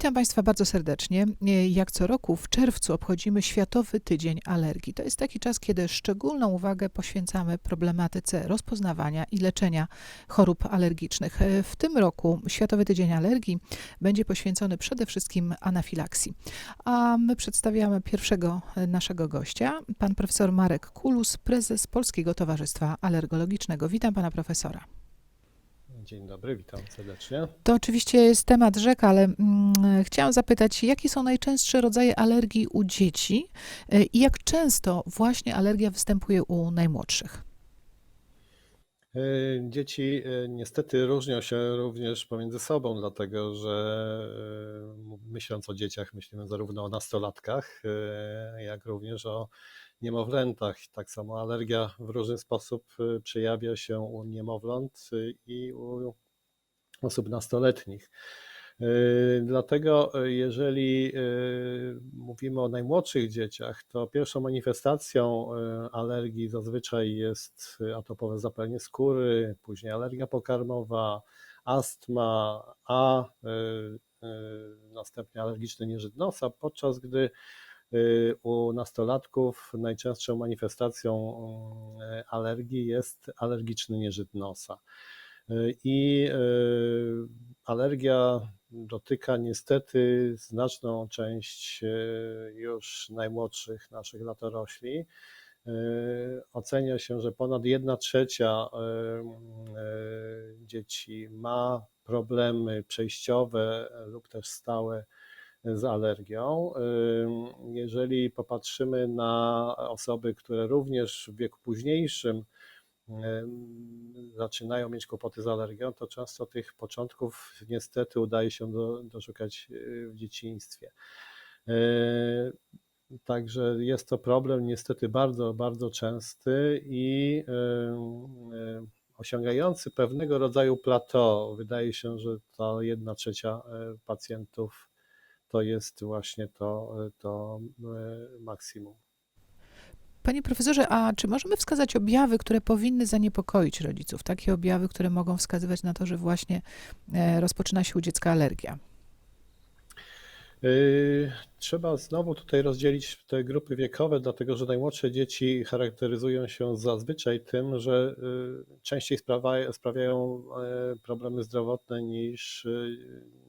Witam Państwa bardzo serdecznie. Jak co roku w czerwcu obchodzimy Światowy Tydzień Alergii. To jest taki czas, kiedy szczególną uwagę poświęcamy problematyce rozpoznawania i leczenia chorób alergicznych. W tym roku Światowy Tydzień Alergii będzie poświęcony przede wszystkim anafilaksji. A my przedstawiamy pierwszego naszego gościa, pan profesor Marek Kulus, prezes Polskiego Towarzystwa Alergologicznego. Witam pana profesora. Dzień dobry, witam serdecznie. To oczywiście jest temat rzeka, ale mm, chciałam zapytać, jakie są najczęstsze rodzaje alergii u dzieci y, i jak często właśnie alergia występuje u najmłodszych? Y, dzieci y, niestety różnią się również pomiędzy sobą, dlatego że myśląc o dzieciach, myślimy zarówno o nastolatkach, jak również o niemowlętach. Tak samo alergia w różny sposób y, przejawia się u niemowląt y, i u osób nastoletnich. Y, dlatego, jeżeli mówimy o najmłodszych dzieciach, to pierwszą manifestacją alergii zazwyczaj jest atopowe zapalenie skóry, później alergia pokarmowa, astma, a następnie alergiczny nieżyt nosa, podczas gdy u nastolatków najczęstszą manifestacją y, alergii jest alergiczny nieżyt nosa. Y, I alergia dotyka niestety znaczną część już najmłodszych naszych latorośli. Ocenia się, że ponad 1 trzecia dzieci ma problemy przejściowe lub też stałe z alergią. Jeżeli popatrzymy na osoby, które również w wieku późniejszym zaczynają mieć kłopoty z alergią, to często tych początków niestety udaje się do, doszukać y, w dzieciństwie. Także jest to problem niestety bardzo, bardzo częsty i osiągający pewnego rodzaju plateau. Wydaje się, że ta jedna trzecia e, pacjentów to jest właśnie to, to e, maksimum. Panie profesorze, a czy możemy wskazać objawy, które powinny zaniepokoić rodziców? Takie objawy, które mogą wskazywać na to, że właśnie e, rozpoczyna się u dziecka alergia? E, trzeba znowu tutaj rozdzielić te grupy wiekowe, dlatego że najmłodsze dzieci charakteryzują się zazwyczaj tym, że częściej sprawiają problemy zdrowotne niż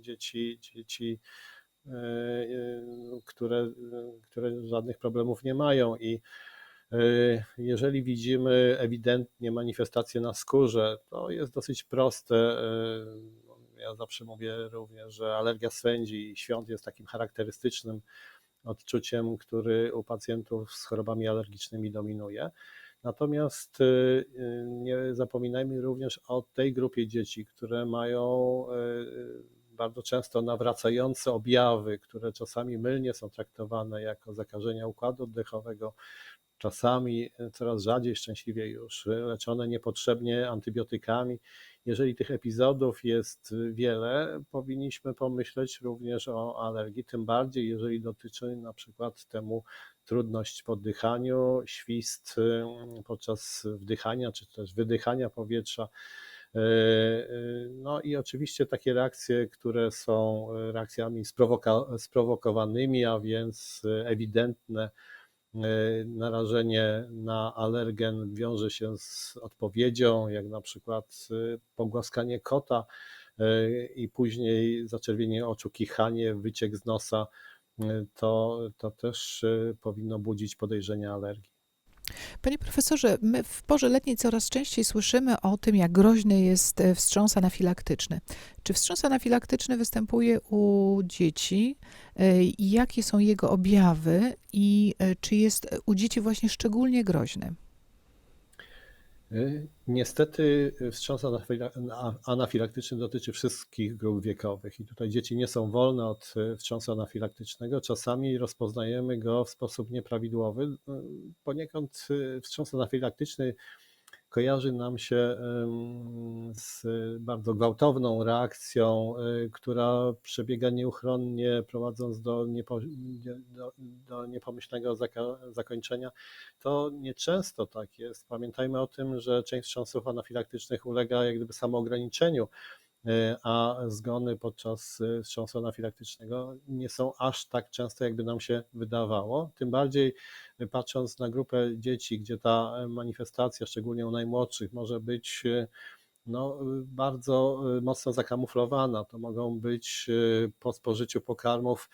dzieci, dzieci E, e, które, które żadnych problemów nie mają i jeżeli widzimy ewidentnie manifestacje na skórze, to jest dosyć proste. Ja zawsze mówię również, że alergia swędzi i świąt jest takim charakterystycznym odczuciem, który u pacjentów z chorobami alergicznymi dominuje. Natomiast nie zapominajmy również o tej grupie dzieci, które mają bardzo często nawracające objawy, które czasami mylnie są traktowane jako zakażenia układu oddechowego, czasami coraz rzadziej, szczęśliwie już leczone niepotrzebnie antybiotykami. Jeżeli tych epizodów jest wiele, powinniśmy pomyśleć również o alergii, tym bardziej jeżeli dotyczy na przykład temu trudność w oddychaniu, świst podczas wdychania czy też wydychania powietrza no i oczywiście takie reakcje, które są reakcjami sprowoka- sprowokowanymi, a więc ewidentne e, narażenie na alergen wiąże się z odpowiedzią, jak na przykład pogłaskanie kota i później zaczerwienie oczu, kichanie, wyciek z nosa, to, to też powinno budzić podejrzenia alergii. Panie profesorze, my w porze letniej coraz częściej słyszymy o tym, jak groźny jest e, wstrząs anafilaktyczny. Czy wstrząs anafilaktyczny występuje u dzieci? E, jakie są jego objawy i e, czy jest u dzieci właśnie szczególnie groźny? Y, niestety wstrząs anafilaktyczny dotyczy wszystkich grup wiekowych i tutaj dzieci nie są wolne od y, wstrząsu anafilaktycznego. Czasami rozpoznajemy go w sposób nieprawidłowy. Y, poniekąd wstrząs anafilaktyczny kojarzy nam się z bardzo gwałtowną reakcją, y, która przebiega nieuchronnie, prowadząc do, niepo, do, do niepomyślnego zakończenia. To nieczęsto tak jest. Pamiętajmy o tym, że część wstrząsów anafilaktycznych ulega jak gdyby samoograniczeniu. E, a zgony podczas e, wstrząsu anafilaktycznego nie są aż tak częste, jakby nam się wydawało. Tym bardziej e, patrząc na grupę dzieci, gdzie ta manifestacja, szczególnie u najmłodszych, może być e, no, bardzo e, mocno zakamuflowana. To mogą być e, po spożyciu pokarmów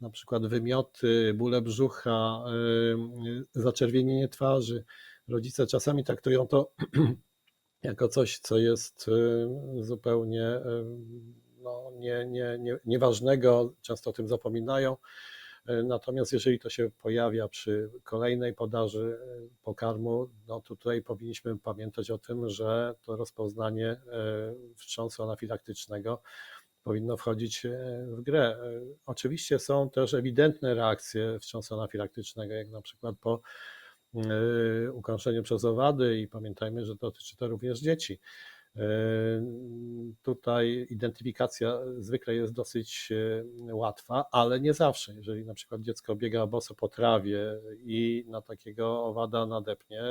na przykład wymioty, bóle brzucha, e, zaczerwienienie twarzy. Rodzice czasami traktują to jako coś, co jest e, zupełnie e, no, nie, nie, nie, nieważnego, często o tym zapominają. E, Natomiast jeżeli to się pojawia przy kolejnej podaży pokarmu, no tutaj powinniśmy pamiętać o tym, że to rozpoznanie wstrząsu anafilaktycznego powinno wchodzić w grę. Oczywiście są też ewidentne reakcje wstrząsu anafilaktycznego, jak na przykład po e, ukąszeniu przez owady i pamiętajmy, że dotyczy to również dzieci. E, Tutaj identyfikacja zwykle jest dosyć e, łatwa, ale nie zawsze. Jeżeli na przykład dziecko biega boso po trawie i na takiego owada nadepnie,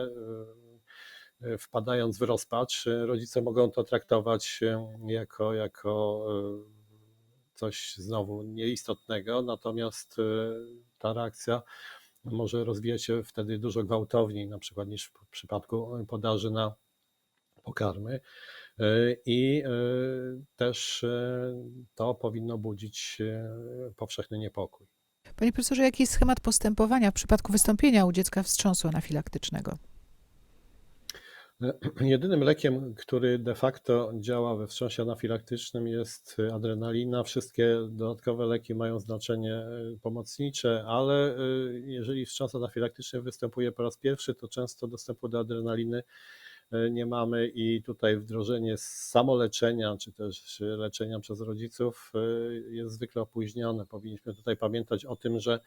wpadając w rozpacz, rodzice mogą to traktować jako, jako coś znowu nieistotnego, natomiast ta reakcja może rozwijać się wtedy dużo gwałtowniej, na przykład niż w przypadku podaży na pokarmy. E, I e, też e, to powinno budzić powszechny niepokój. Panie profesorze, jaki jest schemat postępowania w przypadku wystąpienia u dziecka wstrząsu anafilaktycznego? Jedynym lekiem, który de facto działa we wstrząsie anafilaktycznym jest adrenalina. Wszystkie dodatkowe leki mają znaczenie e, pomocnicze, ale e, jeżeli wstrząs anafilaktyczny występuje po raz pierwszy, to często dostępu do adrenaliny e, nie mamy i tutaj wdrożenie samoleczenia, czy też leczenia przez rodziców jest zwykle opóźnione. Powinniśmy tutaj pamiętać o tym, że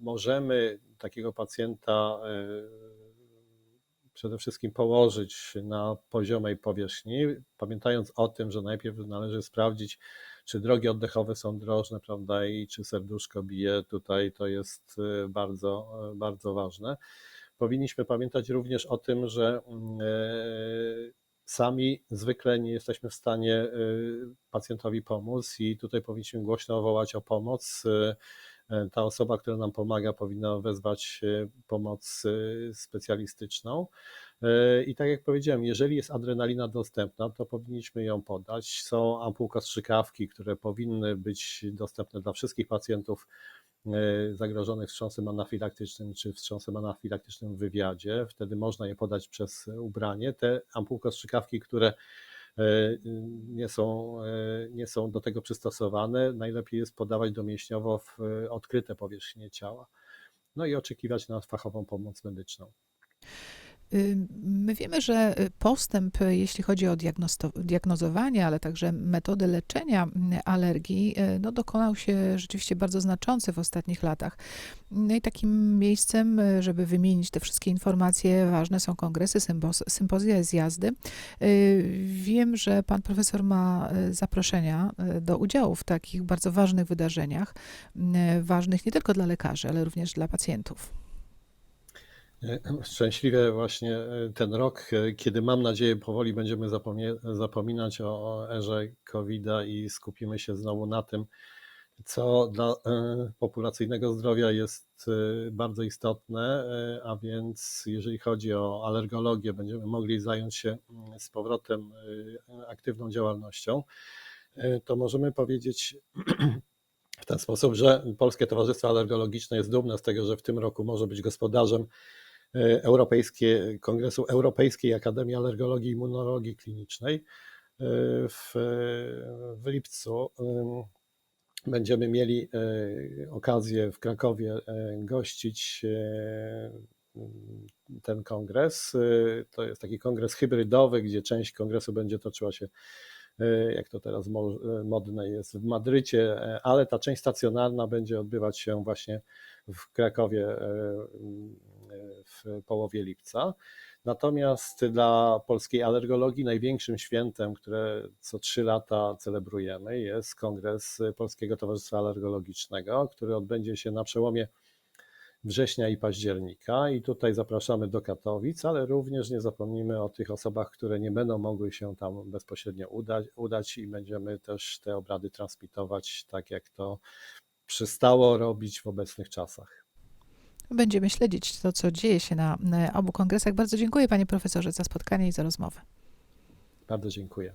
możemy takiego pacjenta przede wszystkim położyć na poziomej powierzchni, pamiętając o tym, że najpierw należy sprawdzić, czy drogi oddechowe są drożne, prawda, i czy serduszko bije. Tutaj to jest e, bardzo, e, bardzo ważne. Powinniśmy pamiętać również o tym, że e, sami zwykle nie jesteśmy w stanie pacjentowi pomóc i tutaj powinniśmy głośno wołać o pomoc. E, Ta osoba, która nam pomaga, powinna wezwać e, pomoc e, specjalistyczną. I tak jak powiedziałem, jeżeli jest adrenalina dostępna, to powinniśmy ją podać. Są ampułka strzykawki, które powinny być dostępne dla wszystkich pacjentów zagrożonych wstrząsem anafilaktycznym czy wstrząsem anafilaktycznym w wywiadzie. Wtedy można je podać przez ubranie. Te ampułka strzykawki, które nie są, e, nie są do tego przystosowane, najlepiej jest podawać domięśniowo w e, odkryte powierzchnie ciała. No i oczekiwać na fachową pomoc medyczną. My wiemy, że y, postęp, y, jeśli chodzi o diagnozowanie, ale także metody leczenia mm, alergii, y, no, dokonał się rzeczywiście bardzo znaczący w ostatnich latach. No i takim miejscem, żeby wymienić te wszystkie informacje, ważne są kongresy, symbos- sympozja, zjazdy. Wiem, że pan profesor ma zaproszenia do udziału w takich bardzo ważnych wydarzeniach, ważnych nie tylko dla lekarzy, ale również dla pacjentów. Szczęśliwie właśnie e, ten rok, e, kiedy mam nadzieję powoli będziemy zapominać o, o erze COVID-a i skupimy się znowu na tym, co dla e, populacyjnego zdrowia jest e, bardzo istotne, e, a więc jeżeli chodzi o alergologię, będziemy mogli zająć się mm, z powrotem e, aktywną działalnością, e, to możemy powiedzieć w ten sposób, że Polskie Towarzystwo Alergologiczne jest dumne z tego, że w tym roku może być gospodarzem e, Europejskie, Kongresu Europejskiej Akademii Alergologii i Immunologii Klinicznej. E, W, w lipcu em, będziemy mieli e, okazję w Krakowie e, gościć e, ten kongres. E, To jest taki kongres hybrydowy, gdzie część kongresu będzie toczyła się, e, jak to teraz e, modne jest, w Madrycie, e, ale ta część stacjonarna będzie odbywać się właśnie w Krakowie e, e, w połowie lipca. Natomiast dla polskiej alergologii największym świętem, które co trzy lata celebrujemy, jest Kongres Polskiego Towarzystwa Alergologicznego, który odbędzie się na przełomie września i października. I tutaj zapraszamy do Katowic, ale również nie zapomnimy o tych osobach, które nie będą mogły się tam bezpośrednio udać, udać i będziemy też te obrady transmitować tak, jak to przystało robić w obecnych czasach. Będziemy śledzić to, co dzieje się na obu kongresach. Bardzo dziękuję panie profesorze za spotkanie i za rozmowę. Bardzo dziękuję.